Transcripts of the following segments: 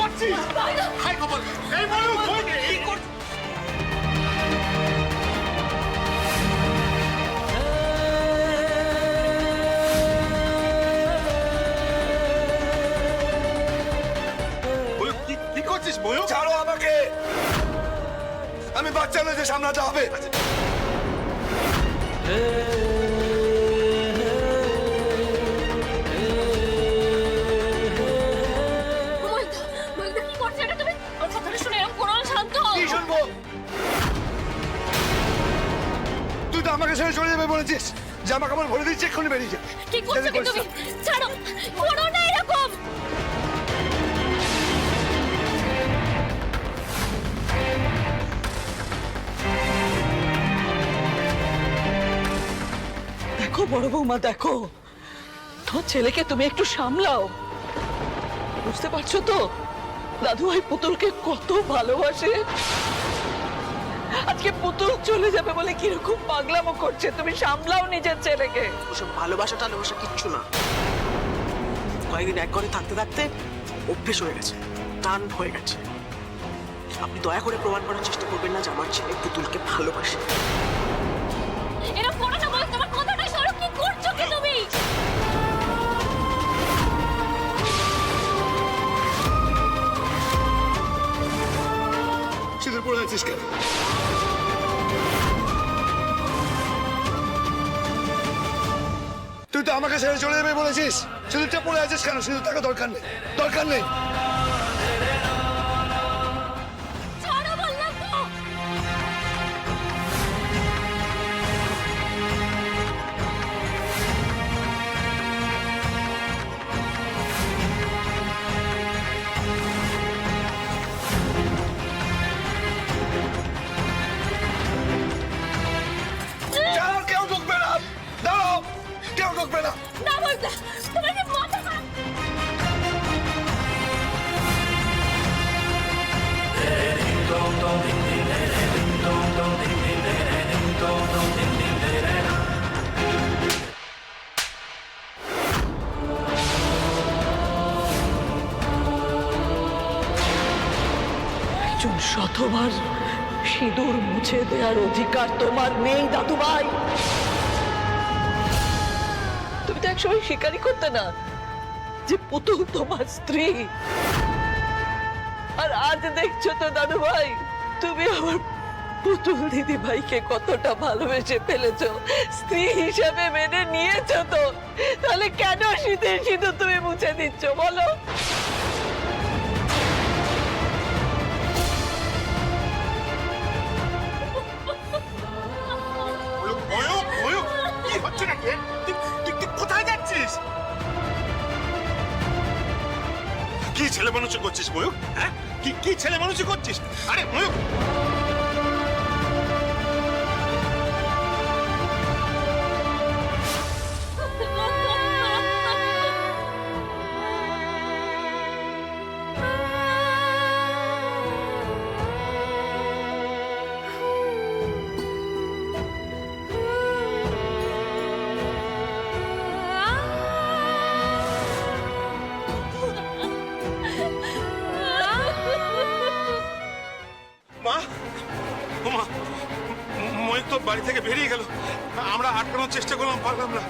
করছিস? হাই এই করছিস ছাড়ো আমাকে। আমি বাচ্চা নয় যে সামলাতে হবে। তুই তো আমাকে ছেড়ে চলে যাবে বলেছিস। জামা কাপড় ভরে দিচ্ছি এক্ষুনি বেরিয়ে যা। কি করছ কি তুমি। ছাড়ো। করো না এরকম। দেখো বড় বৌমা দেখো। তোমার ছেলেকে তুমি একটু সামলাও। বুঝতে পারছ তো? দাদু ভাই পুতুলকে কত ভালোবাসে। আজকে পুতুল চলে যাবে বলে কীরকম পাগলামো করছে। তুমি সামলাও নিজের ছেলেকে। ওসব ভালোবাসা টালোবাসা কিচ্ছু না। কয়েকদিন এক ঘরে থাকতে থাকতে অভ্যেস হয়ে গেছে টান হয়ে গেছে। আপনি দয়া করে প্রমাণ করার চেষ্টা করবেন না যে আমার ছেলে পুতুলকে ভালোবাসে। এরকম না বল তোমার কথাটা সরো কি করছ কি তুমি? সিঁদুর পড়ে আছিস কেন? আমাকে ছেড়ে চলে যাবে বলেছিস? সিঁদুরটা পড়ে আছিস কেন? সিঁদুর তাকে দরকার নেই। দরকার নেই। মুছে দেওয়ার অধিকার তোমার নেই, দাদু ভাই। তুমি তো একসময় স্বীকারই করতে না, যে পুতুল তোমার স্ত্রী। আর আজ দেখছ তো, দাদু ভাই, তুমি আমার পুতুল দিদি ভাইকে কতটা ভালোবেসে ফেলেছ, স্ত্রী হিসাবে মেনে নিয়েছ তো। তাহলে কেন শীতের সিঁদুর তুমি মুছে দিচ্ছ, বলো? মানুষ করছিস ময়ূক হ্যাঁ? কি কি ছেলে মানুষ করছিস? আরে ময়ূক চেষ্টা পারলাম না।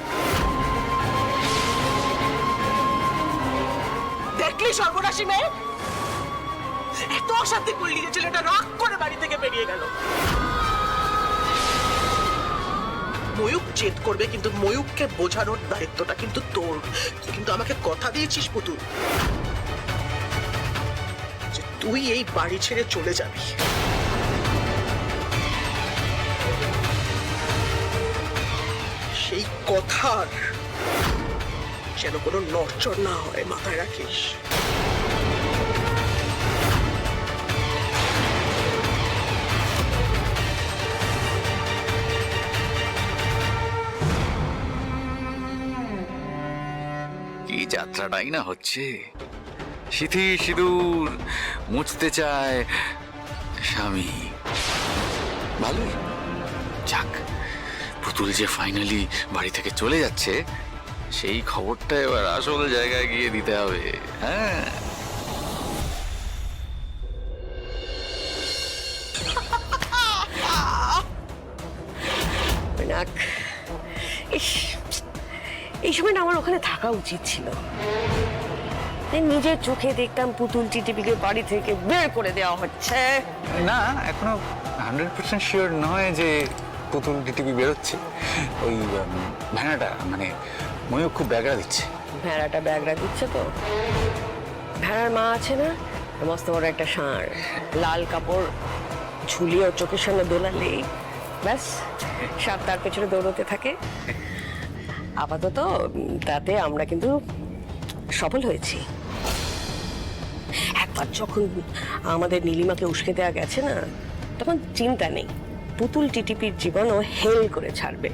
দেখলি সর্বনাশী মেয়ে? এত অশান্তি করলি যে ছেলেটা রাগ করে বাড়ি থেকে বেরিয়ে গেল। ময়ূক জেদ করবে, কিন্তু ময়ূককে বোঝানোর দায়িত্বটা কিন্তু তোর। কিন্তু আমাকে কথা দিয়েছিস, পুতুল। তুই এই বাড়ি ছেড়ে চলে যাবি। কথার যেন কোনো নড়চড় না হয় মাথায় রাখিস। কি যাত্রাটাই না হচ্ছে? সিথি সিঁদুর মুছতে চায় স্বামী। ভালোই। যাক পুতুল যে ফাইনালি বাড়ি থেকে চলে যাচ্ছে সেই খবরটা এবার আসল জায়গায় গিয়ে দিতে হবে হ্যাঁ। এই সময় না আমার ওখানে থাকা উচিত ছিল। নিজের চোখে দেখতাম পুতুল চিটিপিকে বাড়ি থেকে বের করে দেওয়া হচ্ছে। না এখনও হান্ড্রেড পার্সেন্ট শিওর নয় যে পুতুল ডিটিভি বেরোচ্ছে, ওই ভেড়াটা মানে ময়ূর খুব ব্যাগড়া দিচ্ছে। ভেড়াটা ব্যাগরা দিচ্ছে তো। ভেড়ার মা আছে না, মস্ত বড় একটা ষাঁড়। লাল কাপড় ঝুলিয়ে ওর চোখের সামনে দোলালেই, ব্যাস, সাপ তার পেছনে দৌড়তে থাকে। আপাতত, তাতে আমরা কিন্তু সফল হয়েছি। একবার যখন আমাদের নীলিমাকে উস্কে দেওয়া গেছে না, তখন চিন্তা নেই। পুতুল টিটিপির জীবনও হেল করে ছাড়বে।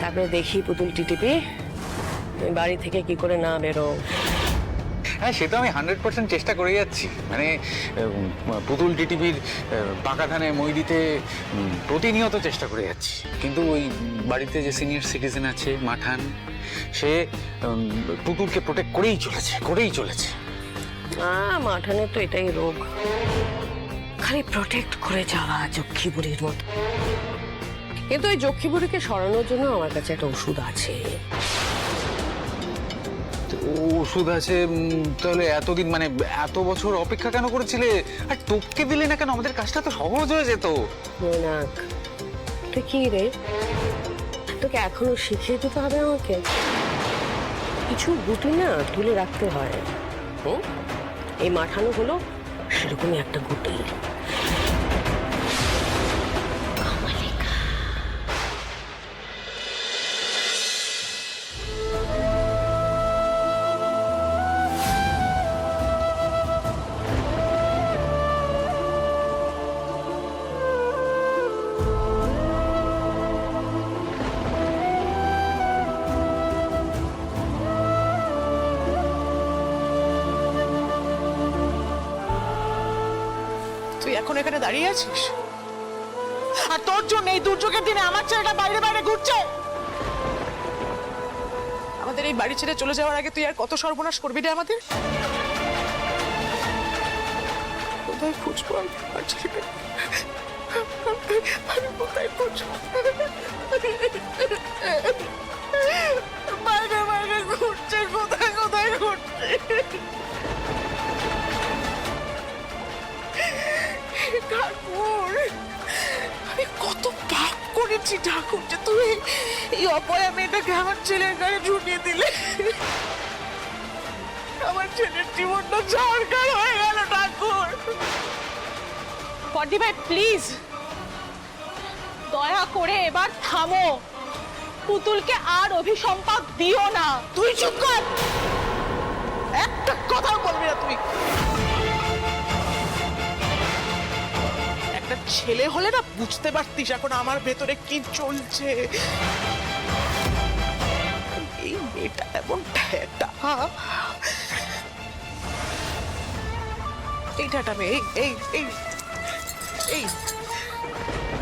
তারপরে দেখি পুতুল টিটিপি তুমি বাড়ি থেকে কি করে না বেরো? হ্যাঁ সে তো আমি হান্ড্রেড পার্সেন্ট চেষ্টা করে যাচ্ছি। মানে পুতুল টিটিভির পাকা ধানে মই দিতে প্রতিনিয়ত চেষ্টা করে যাচ্ছি। কিন্তু ওই বাড়িতে যে সিনিয়র সিটিজেন আছে মাঠান সে পুতুলকে প্রোটেক্ট করেই চলেছে করেই চলেছে। মাঠানের তো এটাই রোগ। খালি প্রোটেক্ট করে যাওয়া যক্ষী বুড়ির মতো। কিন্তু ওই যক্ষী বুড়িকে সরানোর জন্য আমার কাছে একটা ওষুধ আছে। তো ওষুধ আছে উম, তাহলে এতদিন মানে এত বছর অপেক্ষা কেন করেছিলে? আর তোকে দিলে না কেন? আমাদের কাজটা তো সহজ হয়ে যেত। মৈনাক তুই কি রে? তোকে এখনও শিখিয়ে দিতে হবে আমাকে? কিছু গুটি না তুলে রাখতে হয়। হুম? এই মাঠানো হলো সেরকমই একটা গুটি। এখন দাঁড়িয়ে আছিস? আর তোর জন্য এই দুর্যোগের দিনে আমার ছেলেটা বাইরে বাইরে ঘুরছে? আমাদের এই বাড়ি ছেড়ে চলে যাওয়ার আগে তুই আর কত সর্বনাশ করবি রে আমাদের? কোথায় খুঁজবো আমি? কোথায় খুঁজবো? পাপ ঠাকুর যে তুমি এই অপয়া মেয়েটাকে আমার ছেলের গায়ে ঝুঁটিয়ে দিলে। আমার ছেলের জীবনটা সরকার হয়ে গেল ঠাকুর। পডি ভাই প্লিজ দয়া করে এবার থামো। পুতুলকে আর অভিসম্পাদ দিও না। তুই চুপ কর। একটা কথা বলবি না তুই ছেলে হলে না বুঝতে পারতিস এখন আমার ভেতরে কি চলছে। এই মেয়েটা এমন ঠেটা এই ঠাটা মেয়ে, এই এই এই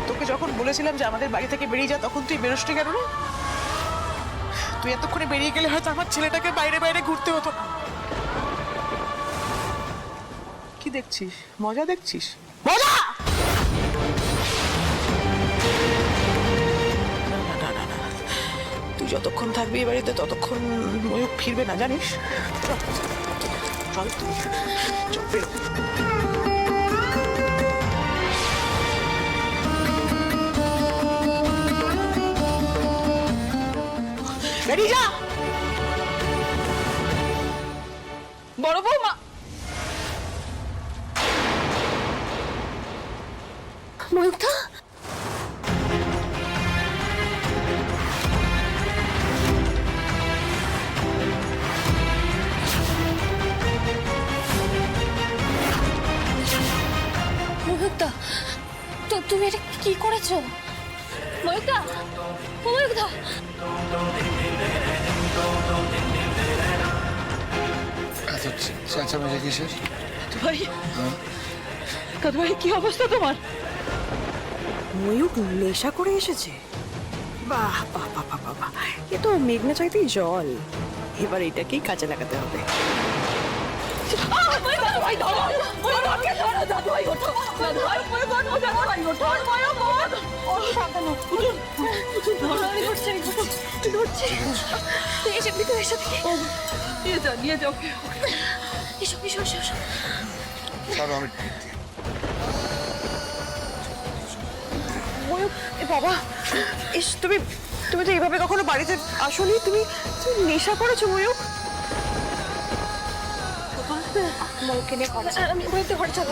তোকে যখন বলেছিলাম যে আমাদের বাড়ি থেকে বেরিয়ে যা, তখন তুই বেরোসনি কেন রে? তুই এতক্ষণে বেরিয়ে গেলে হয়তো আমার ছেলেটাকে বাইরে বাইরে ঘুরতে হতো। না কি দেখছিস? মজা দেখছিস? মজা! যতক্ষণ থাকবি এই বাড়িতে ততক্ষণ ময়ূক ফিরবে না জানিস? বড় বৌমা চেঁচামেচি কিসের ভাই কাদু ভাই কি অবস্থা তোমার? ময়ূক নেশা করে এসেছে। বাহ বাহ বাহ বাহ বাহ, বাহ। এ তো মেঘনা চাইতেই জল। এবার এটাকেই কাজে লাগাতে হবে। এসে ভিতরে এসে নিয়ে যাও নিয়ে যাও। এসো এসো এসো এসো। ছাড়ো আমি বাবা ইস তুমি তুমি তো এইভাবে কখনো বাড়িতে আসোনি? তুমি তুমি নেশা করেছ ময়ূক চল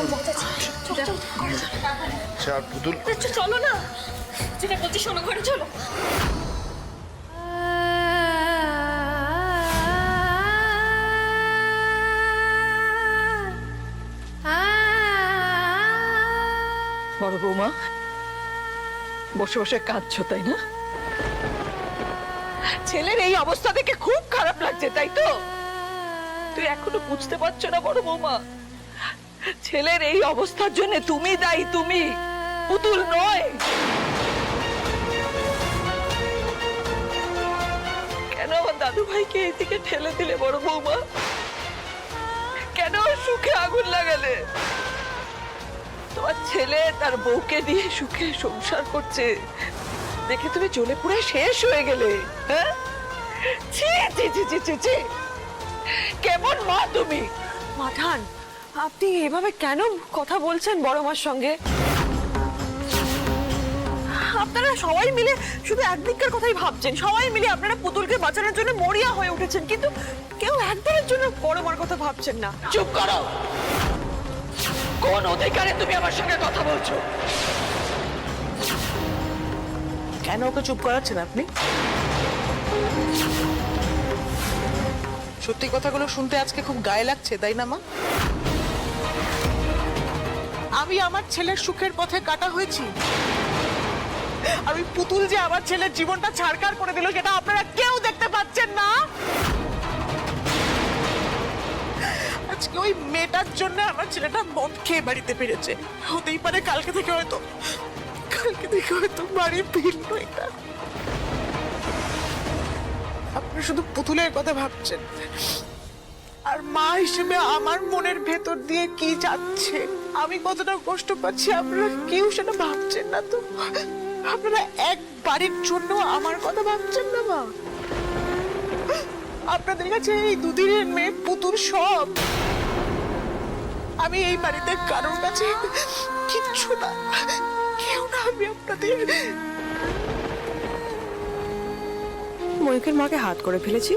চল চল চল। চল আচ্ছা, চলো না। যেটা বলছি শোনো ঘরে চলো। বড় বৌমা। বসে বসে কাঁদছো, তাই না? ছেলের এই অবস্থা দেখে খুব খারাপ লাগছে, তাই তো? তুই এখনও বুঝতে পারছ না, বড় বৌমা। ছেলের এই অবস্থার জন্য তুমি দায়ী, তুমি পুতুল নয়। কেন আমার দাদু ভাইকে এইদিকে ঠেলে দিলে, বড় বৌমা? কেন সুখে আগুন লাগালে? তোমার ছেলে তার বউকে নিয়ে সুখে সংসার করছে। দেখে তুমি চলে পুরে শেষ হয়ে গেলে হ্যাঁ? কেমন মা তুমি? মাঠান, আপনি এভাবে কেন কথা বলছেন বড় মার সঙ্গে? আপনারা সবাই মিলে শুধু একদিককার কথাই ভাবছেন। সবাই মিলে আপনারা পুতুলকে বাঁচানোর জন্য মরিয়া হয়ে উঠেছেন, কিন্তু কেউ একদিনের জন্য বড় মার কথা ভাবছেন না। চুপ করো! কোন অধিকারে তুমি আমার সঙ্গে কথা বলছো? কেন ওকে চুপ করাচ্ছেন আপনি? সত্যি কথাগুলো শুনতে আজকে খুব গায়ে লাগছে, তাই না, মা? আমি আমার ছেলের সুখের পথে কাটা হয়েছি। ওই পুতুল যে আমার ছেলের জীবনটা ছাড়কার করে দিল, সেটা আপনারা কেউ দেখতে পাচ্ছেন না? আজকে ওই মেয়েটার জন্য আমার ছেলেটা মদ খেয়ে বাড়িতে ফিরেছে। হতেই পারে কালকে থেকে হয়তো, কালকে থেকে হয়তো বাড়ি ফিরলো এটা। আপনি শুধু পুতুলের কথা ভাবছেন। আর মা হিসেবে আমার মনের ভেতর দিয়ে কি যাচ্ছে? আমি কতটা কষ্ট পাচ্ছি, আপনারা কেউ সেটা ভাবছেন না তো? আপনারা এক বাড়ির জন্য আমার কথা ভাবছেন না মা? আপনাদের কাছে এই দুদিনের মেয়ে পুতুল সব। আমি এই বাড়িতে কারোর কাছে কিচ্ছু না। কেউ না আমি আপনাদের ময়ূকের মাকে হাত করে ফেলেছি।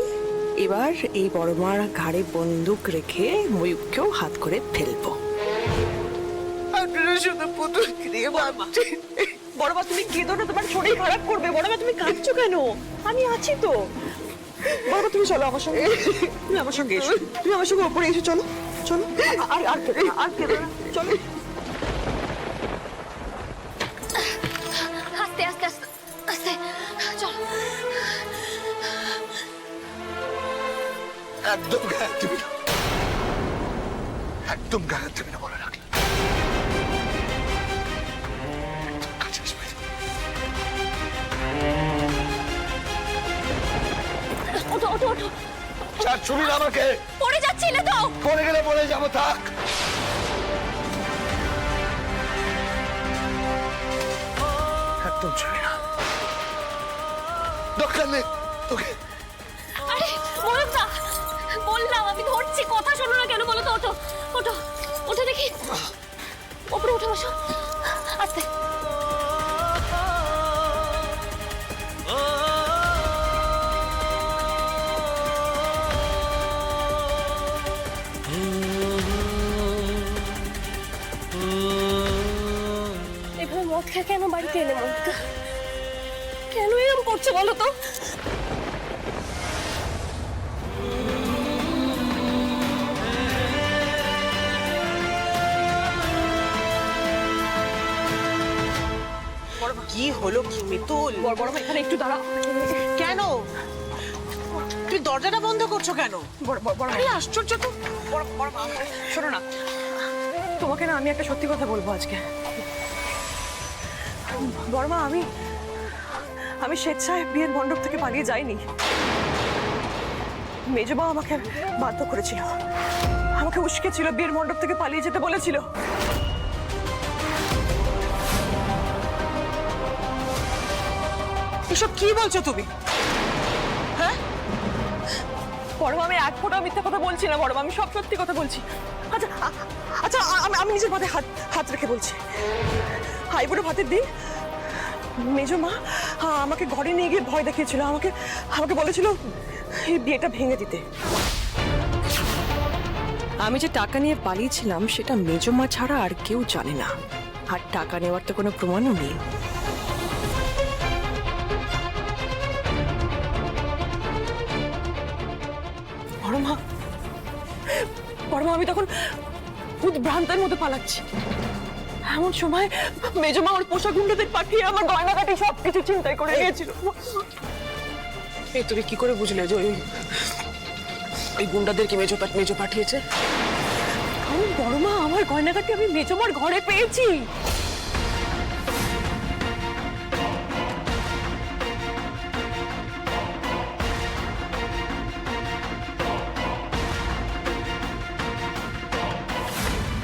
এবার এই বড় মার ঘাড়ে বন্দুক রেখে ময়ূককেও হাত করে ফেলব। আপনারা শুধু পুতুলকে নিয়ে ভাবছেন। বড় মা তুমি কেঁদো না তোমার শরীর খারাপ করবে। বড় মা তুমি কাঁদছো কেন? আমি আছি তো। মা তুমি চলো আমার সঙ্গে। তুমি আমার সঙ্গে এসো। তুমি আমার সঙ্গে ওপরে এসো চলো। চলো। আর আর আর চলো। আস্তে আস্তে আস্তে আস্তে চলো। একদম গায়ে না। একদম গায়ে দিবি না। ওঠো ওঠো চার ছুরি না আমাকে। পড়ে যাচ্ছিলে তো। পড়ে গেলে পড়ে যাব থাক। একদম ছুরি না। দরকার নেই তোকে। আরে ময়ূর না। বললাম আমি ধরছি কথা শোনো না কেন? বলো তো ওঠো। ওঠো ওঠো দেখি। ওপরে উঠে বসো। আস্তে। এভাবে কেন বাড়িতে এলে মনিকা কেন এরকম করছ বলো তো? কি হলো কি মিতুল? বড় বড় মা এখানে একটু দাঁড়াও। কেন? তুই দরজাটা বন্ধ করছ কেন? বড় বড় মা আশ্চর্য তো। বড় বড় শোনো না। তোমাকে না আমি একটা সত্যি কথা বলব আজকে। বড় মা আমি আমি স্বেচ্ছায় বিয়ের মণ্ডপ থেকে পালিয়ে যাইনি। মেজবা আমাকে বাধ্য করেছিল। আমাকে উস্কে ছিল বিয়ের মণ্ডপ থেকে পালিয়ে যেতে বলেছিল। এসব কি বলছো তুমি? হ্যাঁ? বড় মা, আমি এক ফোঁটা মিথ্যা কথা বলছি না বড় মা, আমি সব সত্যি কথা বলছি। আচ্ছা আচ্ছা আমি নিজের মাথায় হাত হাত রেখে বলছি। হাইবুড়ো ভাতের দিন? মেজো মা আমাকে ঘরে নিয়ে গিয়ে ভয় দেখিয়েছিল, আমাকে আমাকে বলেছিল এই বিয়েটা ভেঙে দিতে। আমি যে টাকা নিয়ে পালিয়েছিলাম, সেটা মেজো মা ছাড়া আর কেউ জানে না। আর টাকা নেওয়ার তো কোনো প্রমাণও নেই। বড় মা, বড় আমি তখন উদ্ভ্রান্তের মতো পালাচ্ছি। এমন সময় মেজো মা ওর পোশাক গুন্ডাদের পাঠিয়ে আমার গয়নাগাটি সব কিছু চিন্তাই করে নিয়েছিল। এই তুমি কি করে বুঝলে যে ওই ওই গুন্ডাদেরকে মেজো মেজো পাঠিয়েছে? কারণ বড় মা আমার গয়নাগাটি আমি মেজো মার ঘরে পেয়েছি।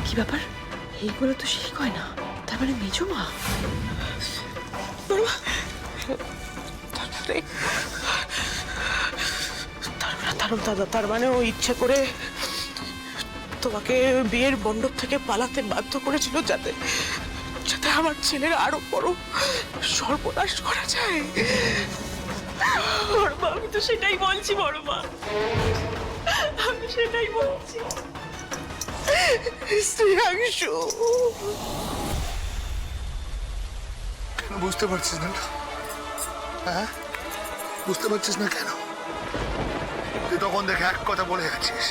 কি ব্যাপার? এইগুলো তো সেই গয়না। তার মানে মেজো মা তার- তার মানে ও ইচ্ছে করে তোমাকে বিয়ের মণ্ডপ থেকে পালাতে বাধ্য করেছিল যাতে যাতে আমার ছেলের আরও বড় সর্বনাশ করা যায়। বড় মা আমি তো সেটাই বলছি বড় মা আমি সেটাই বলছি। শ্রেয়াংশু। কেন বুঝতে পারছিস না? হ্যাঁ? বুঝতে পারছিস না কেন? তুই তখন দেখে এক কথা বলে যাচ্ছিস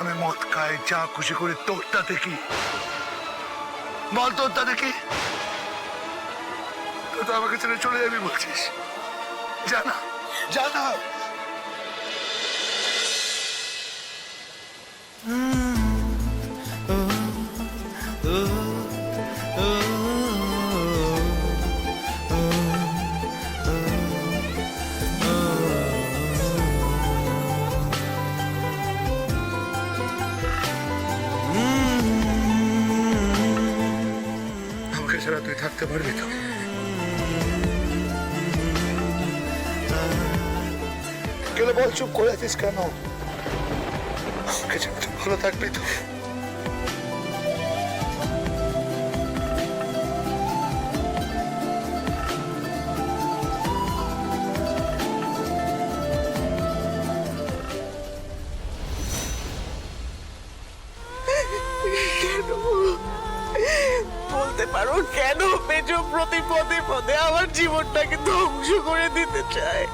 আমি মদ খাই যা খুশি করে তোর তাতে কি বল তোর তাতে তুই তো আমাকে ছেড়ে চলে যাবি বলছিস। জানা জানা। ছাড়া তুই থাকতে পারবি তো? বল চুপ করে আছিস কেন? ভালো থাকবি তো। বলতে পারো কেন প্রতি পদে পদে আমার জীবনটাকে ধ্বংস করে দিতে চায়?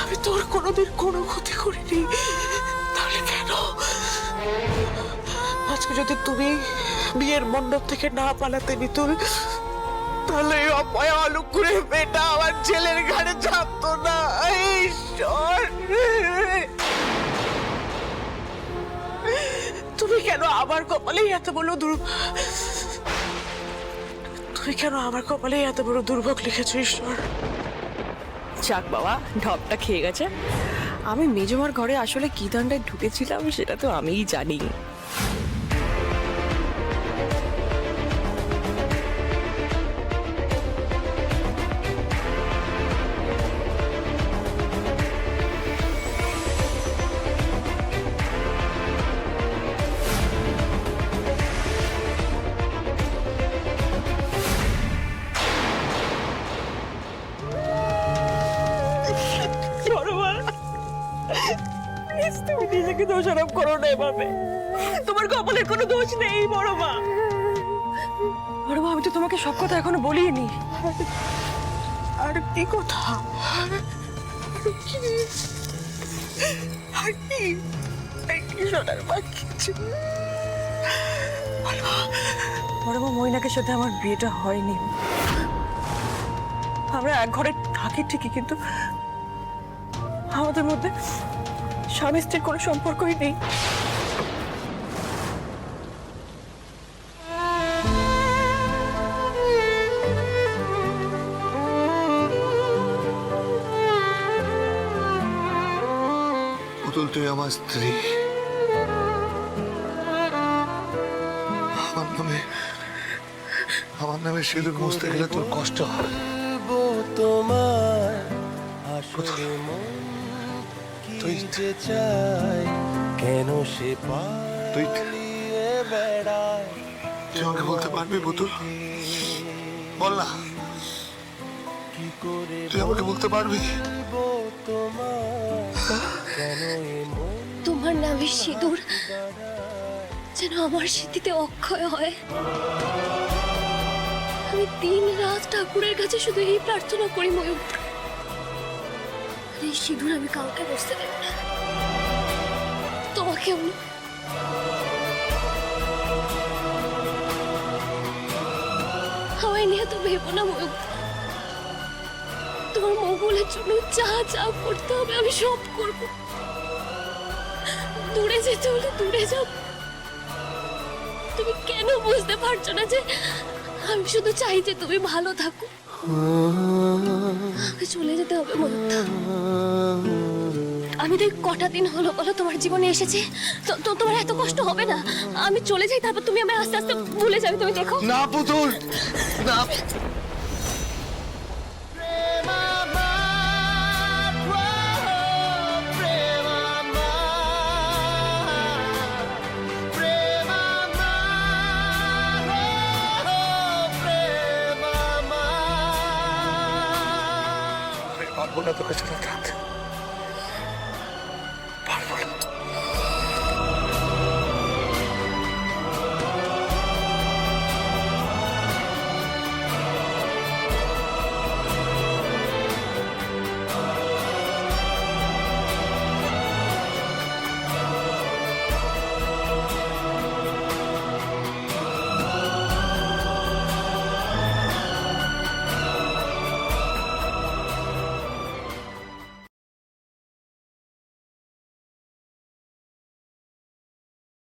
আমি তোর কোনোদিন কোনো ক্ষতি করিনি। কেন আজকে যদি তুমি বিয়ের মণ্ডপ থেকে না পালাতে মিতুল তাহলে এই অপয়া অলুকুরে মেয়েটা আমার ছেলের ঘাড়ে চাপতো না। ঈশ্বর তুমি কেন আমার কপালেই এত বড় দুর্ভ তুমি কেন আমার কপালেই এত বড় দুর্ভোগ লিখেছো, ঈশ্বর? যাক বাবা, ঢপটা খেয়ে গেছে। আমি মেজমার ঘরে আসলে কী ধান্ডায় ঢুকেছিলাম সেটা তো আমিই জানি। এভাবে? তোমার কপালের কোনো দোষ নেই বড় মা। বড় মা আমি তো তোমাকে সব কথা এখনও বলিনি। আর কি কথা? আর কি? আর কি? বড় মা মইনাকের সাথে আমার বিয়েটা হয়নি। আমরা এক ঘরে থাকি ঠিকই কিন্তু আমাদের মধ্যে স্বামী স্ত্রীর কোনো সম্পর্কই নেই। তুই আমার স্ত্রী। আমার নামে আমার নামে সিঁদুর মুছতে গেলে তোর কষ্ট হয় তোমার তুই চায় কেন সে তুই বেড়ায় তুই আমাকে বলতে পারবি পুতুল? বল না। তুই আমাকে বলতে পারবি? তোমার তোমার নামে সিঁদুর যেন আমার স্মৃতিতে অক্ষয় হয়। আমি দিন রাত ঠাকুরের কাছে শুধু এই প্রার্থনা করি, ময়ূর। এই সিঁদুর আমি কাউকে বসতে দেব না। তোমাকেও না আমায় নিয়ে তো ভেবো না, ময়ূর। তোমার মঙ্গলের জন্য যা যা করতে হবে আমি সব করব। দূরে যেতে হলে দূরে যাও। তুমি কেন বুঝতে পারছ না যে আমি শুধু চাই যে তুমি ভালো থাকো? আমাকে চলে যেতে হবে মনুতা আমি তো কটা দিন হলো বলো তোমার জীবনে এসেছে। তো তোমার এত কষ্ট হবে না? আমি চলে যাই, তারপর তুমি আমার আস্তে আস্তে ভুলে যাবে, তুমি দেখো। না পুতুল! না আমি পারব না তোকে ছাড়া থাকতে